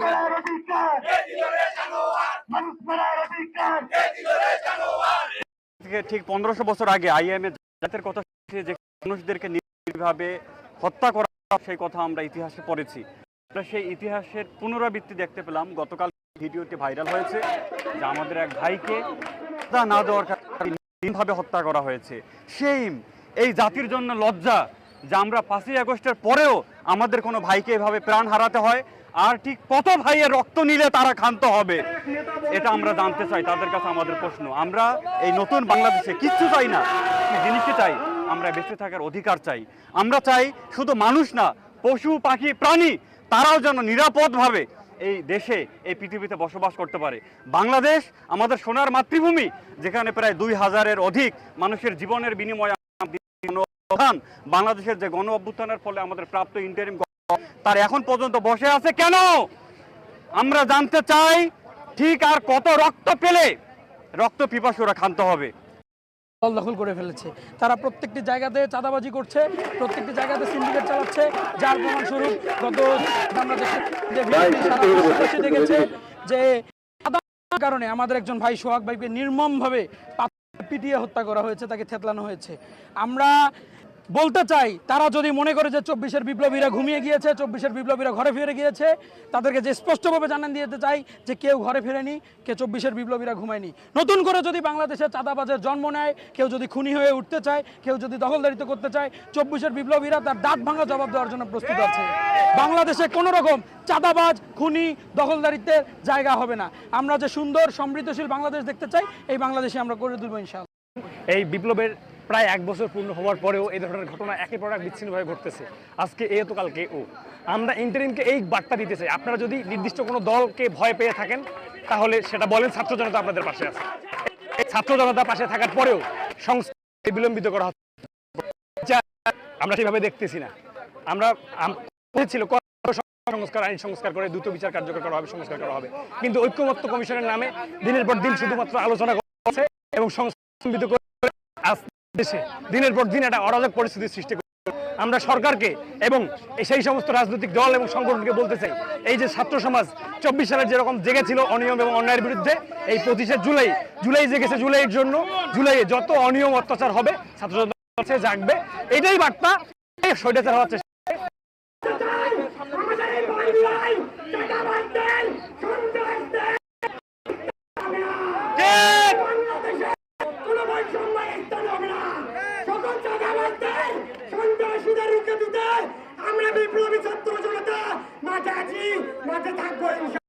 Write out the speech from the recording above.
মারার অধিকার মানুষ মারার অধিকার ঠিক পনেরোশো বছর আগে আইএমএ জাতের কথা যে মানুষদেরকে নির্ভাবে হত্যা করা সেই কথা আমরা ইতিহাসে পড়েছি। আমরা সেই ইতিহাসের পুনরাবৃত্তি দেখতে পেলাম। গতকাল ভিডিওটি ভাইরাল হয়েছে যে আমাদের এক ভাইকে না দেওয়ার কারণে হত্যা করা হয়েছে। সেইম এই জাতির জন্য লজ্জা। যে আমরা পাঁচই আগস্টের পরেও আমাদের কোনো ভাইকে এভাবে প্রাণ হারাতে হয়, আর ঠিক কত ভাইয়ের রক্ত নিলে তারা ক্ষান্ত হবে, এটা আমরা জানতে চাই, তাদের কাছে আমাদের প্রশ্ন। আমরা এই নতুন বাংলাদেশে কিচ্ছু চাই না, কি জিনিসই চাই, আমরা বেঁচে থাকার অধিকার চাই। আমরা চাই শুধু মানুষ না, পশু, পাখি, প্রাণী, তারাও যেন নিরাপদভাবে এই দেশে, এই পৃথিবীতে বসবাস করতে পারে। বাংলাদেশ আমাদের সোনার মাতৃভূমি, যেখানে প্রায় দুই হাজারের অধিক মানুষের জীবনের বিনিময়ে প্রধান বাংলাদেশের যে গণ অভ্যুত্থানের ফলে আমাদের প্রাপ্ত ইন্টারিম তার এখন পর্যন্ত বসে আছে কেন? আমরা জানতে চাই ঠিক আর কত রক্ত পেলে রক্ত পিপাসুরা ক্ষান্ত হবে। দল দখল করে ফেলেছে। তারা প্রত্যেকটি জায়গাতে চাঁদাবাজি করছে প্রত্যেকটি জায়গাতে সিন্ডিকেট চালাচ্ছে যার প্রমাণস্বরূপ গত দেখেছে যে কারণে আমাদের একজন ভাই সোহাগ ভাইকে নির্মমভাবে পিটিয়ে হত্যা করা হয়েছে তাকে থেতলানো হয়েছে। আমরা বলতে চাই, তারা যদি মনে করে যে চব্বিশের বিপ্লবীরা ঘুমিয়ে গিয়েছে, চব্বিশের বিপ্লবীরা ঘরে ফিরে গিয়েছে, তাদেরকে যে স্পষ্টভাবে জানান দিতে চাই যে কেউ ঘরে ফিরেনি, কে চব্বিশের বিপ্লবীরা ঘুমায়নি। নতুন করে যদি বাংলাদেশে চাঁদাবাজের জন্ম নেয়, কেউ যদি খুনি হয়ে উঠতে চায়, কেউ যদি দখলদারিত্ব করতে চায়, চব্বিশের বিপ্লবীরা তার দাঁত ভাঙা জবাব দেওয়ার জন্য প্রস্তুত আছে। বাংলাদেশে কোনো রকম চাঁদাবাজ, খুনি, দখলদারিত্বের জায়গা হবে না। আমরা যে সুন্দর, সমৃদ্ধশীল বাংলাদেশ দেখতে চাই, এই বাংলাদেশে আমরা করে তুলবো ইনশাআল্লাহ। এই বিপ্লবের প্রায় এক বছর পূর্ণ হওয়ার পরেও এই ধরনের ঘটনা একের পর এক বিচ্ছিন্নভাবে ঘটতেছে। আজকে এ তো কালকে ও। আমরা ইন্টারিমকে এই বার্তা দিতে চাই। আপনারা যদি নির্দিষ্ট কোনো দলকে ভয় পেয়ে থাকেন, তাহলে সেটা বলেন ছাত্র জনতা আপনাদের পাশে আছে। এই ছাত্র জনতা পাশে থাকার পরেও সংস্কার বিলম্বিত করা হচ্ছে। আমরা সেভাবে দেখতেছি না। আমরা ছিল সংস্কার আইন সংস্কার করে দ্রুত বিচার কার্যকর করা হবে, সংস্কার করা হবে। কিন্তু ঐক্যমত্য কমিশনের নামে দিনের পর দিন শুধুমাত্র আলোচনা করছে এবং আজ দেশে দিনের পর দিন একটা অরাজক পরিস্থিতির সৃষ্টি আমরা সরকারকে এবং সেই সমস্ত রাজনৈতিক দল এবং সংগঠনকে বলতে চাই এই যে ছাত্র সমাজ চব্বিশ সালে যেরকম জেগেছিল অনিয়ম এবং অন্যায়ের বিরুদ্ধে এই পঁচিশে জুলাই জুলাই জেগেছে জুলাইয়ের জন্য জুলাইয়ে যত অনিয়ম অত্যাচার হবে ছাত্র জাগবে এটাই বার্তা স্বৈরাচার হওয়ার চেষ্টা দিতে আমরা বিপ্লবী ছাত্র জনতা মাঠে আছি মাঠে থাকব।